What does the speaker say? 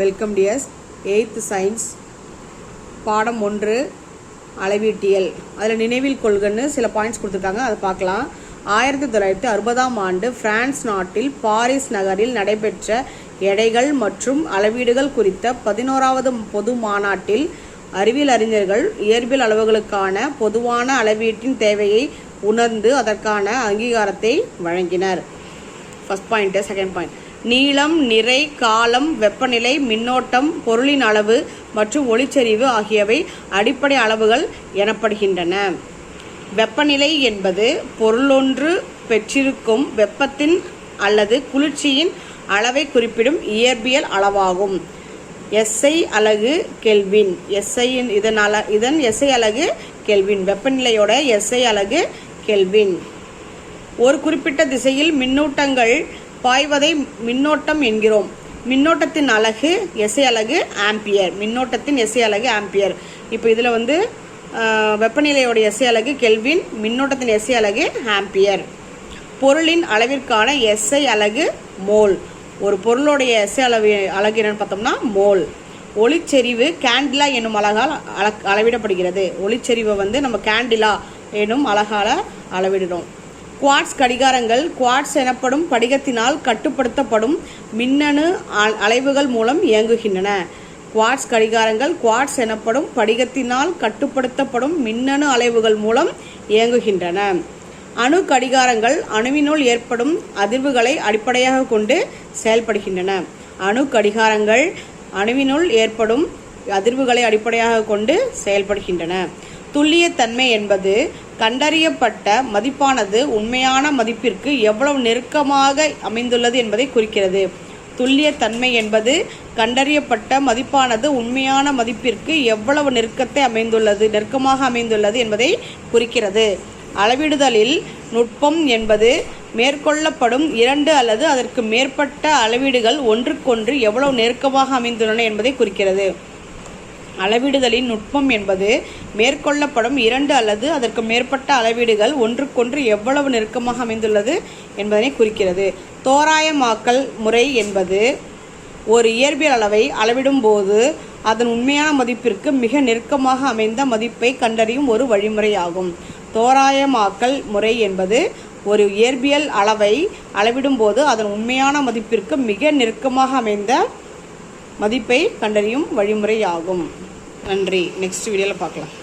Welcome tears eighth science பாடம் ஒன்று அளவீட்டியல். அதில் நினைவில் கொள்கன்னு சில பாயிண்ட்ஸ் கொடுத்துருக்காங்க. அதை பார்க்கலாம். ஆயிரத்தி தொள்ளாயிரத்தி அறுபதாம் ஆண்டு பிரான்ஸ் நாட்டில் பாரிஸ் நகரில் நடைபெற்ற எடைகள் மற்றும் அளவீடுகள் குறித்த பதினோராவது பொது மாநாட்டில் அறிவியல் அறிஞர்கள் இயற்பியல் அளவுகளுக்கான பொதுவான அளவீட்டின் தேவையை உணர்ந்து அதற்கான அங்கீகாரத்தை வழங்கினர். ஃபஸ்ட் பாயிண்ட்டு செகண்ட் பாயிண்ட் நீளம் நிறை காலம் வெப்பநிலை மின்னோட்டம் பொருளின் அளவு மற்றும் ஒளிச்சரிவு ஆகியவை அடிப்படை அளவுகள் எனப்படுகின்றன. வெப்பநிலை என்பது பொருளொன்று பெற்றிருக்கும் வெப்பத்தின் அல்லது குளிர்ச்சியின் அளவை குறிப்பிடும் இயற்பியல் அளவாகும். எஸ்ஐ அலகு கெல்வின். எஸ்ஐயின் இதன் அல இதன் எஸ்ஐ அலகு கெல்வின். வெப்பநிலையோட எஸ்ஐ அலகு கெல்வின். ஒரு குறிப்பிட்ட திசையில் மின்னூட்டங்கள் பாய்வதை மின்னோட்டம் என்கிறோம். மின்னோட்டத்தின் அலகு எசை அலகு ஆம்பியர். மின்னோட்டத்தின் எசை அலகு ஆம்பியர். இப்போ இதில் வந்து வெப்பநிலையோட எசை அலகு கெல்வின் மின்னோட்டத்தின் எசை அலகு ஆம்பியர். பொருளின் அளவிற்கான எஸ்ஐ அலகு மோல். ஒரு பொருளுடைய எஸ்ஐ அளவு அலகு என்னென்னு பார்த்தோம்னா மோல். ஒளிச்செறிவு கேண்டிலா என்னும் அழகால் அள அளவிடப்படுகிறது. ஒளிச்செறிவை வந்து நம்ம கேண்டிலா என்னும் அழகால் அளவிடுறோம். குவாட்ஸ் கடிகாரங்கள் குவாட்ஸ் எனப்படும் படிகத்தினால் கட்டுப்படுத்தப்படும் மின்னணு அ- அலைவுகள் மூலம் இயங்குகின்றன. குவாட்ஸ் கடிகாரங்கள் குவாட்ஸ் எனப்படும் படிகத்தினால் கட்டுப்படுத்தப்படும் மின்னணு அலைவுகள் மூலம் இயங்குகின்றன. அணு கடிகாரங்கள் அணுவினுள் ஏற்படும் அதிர்வுகளை அடிப்படையாக கொண்டு செயல்படுகின்றன. அணு கடிகாரங்கள் அணுவினுள் ஏற்படும் அதிர்வுகளை அடிப்படையாக கொண்டு செயல்படுகின்றன. துல்லியத்தன்மை என்பது கண்டறியப்பட்ட மதிப்பானது உண்மையான மதிப்பிற்கு எவ்வளவு நெருக்கமாக அமைந்துள்ளது என்பதை குறிக்கிறது. துல்லியத்தன்மை என்பது கண்டறியப்பட்ட மதிப்பானது உண்மையான மதிப்பிற்கு எவ்வளவு நெருக்கத்தை அமைந்துள்ளது நெருக்கமாக அமைந்துள்ளது என்பதை குறிக்கிறது. அளவிடுதலில் நுட்பம் என்பது மேற்கொள்ளப்படும் இரண்டு அல்லது அதற்கு மேற்பட்ட அளவீடுகள் ஒன்றுக்கொன்று எவ்வளவு நெருக்கமாக அமைந்துள்ளன என்பதை குறிக்கிறது. அளவிடுதலின் நுட்பம் என்பது மேற்கொள்ளப்படும் இரண்டு அல்லது அதற்கு மேற்பட்ட அளவீடுகள் ஒன்றுக்கொன்று எவ்வளவு நெருக்கமாக அமைந்துள்ளது என்பதனை குறிக்கிறது. தோராயமாக்கல் முறை என்பது ஒரு இயற்பியல் அளவை அளவிடும் போது அதன் உண்மையான மதிப்பிற்கு மிக நெருக்கமாக அமைந்த மதிப்பை கண்டறியும் ஒரு வழிமுறையாகும். தோராயமாக்கல் முறை என்பது ஒரு இயற்பியல் அளவை அளவிடும்போது அதன் உண்மையான மதிப்பிற்கு மிக நெருக்கமாக அமைந்த மதிப்பை கண்டறியும் வழிமுறையாகும். நன்றி. நெக்ஸ்ட் வீடியோவில் பார்க்கலாம்.